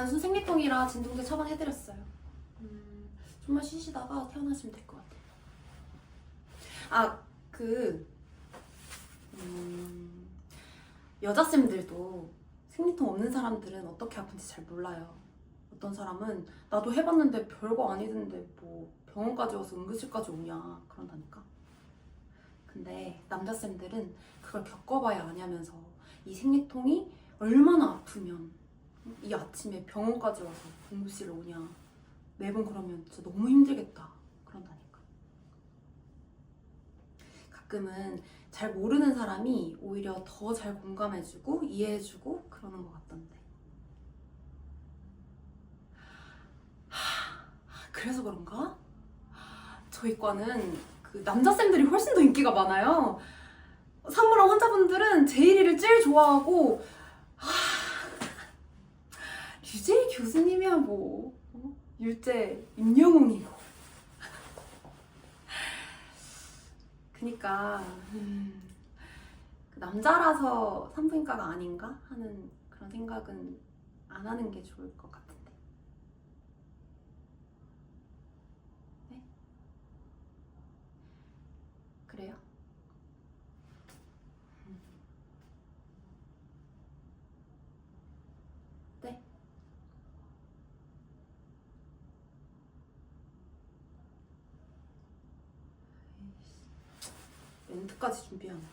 단순 생리통이라 진통제 처방해드렸어요. 음, 좀만 쉬시다가 태어나시면 될 것 같아요. 아, 그 음, 여자쌤들도 생리통 없는 사람들은 어떻게 아픈지 잘 몰라요. 어떤 사람은 나도 해봤는데 별거 아니던데 뭐 병원까지 와서 응급실까지 오냐 그런다니까. 근데 남자쌤들은 그걸 겪어봐야 아냐면서 이 생리통이 얼마나 아프면 이 아침에 병원까지 와서 응급실에 오냐 매번 그러면 진짜 너무 힘들겠다 그런다니까. 가끔은 잘 모르는 사람이 오히려 더 잘 공감해주고 이해해주고 그러는 것 같던데. 하, 그래서 그런가? 저희 과는 그 남자쌤들이 훨씬 더 인기가 많아요. 산부랑 환자분들은 제일이를 제일 좋아하고 하, 류재희 교수님이야 뭐 어? 율제 임영웅이고 그니까 음, 그 남자라서 산부인과가 아닌가 하는 그런 생각은 안 하는 게 좋을 것 같은데 네? 그래요? 멘트까지 준비하는데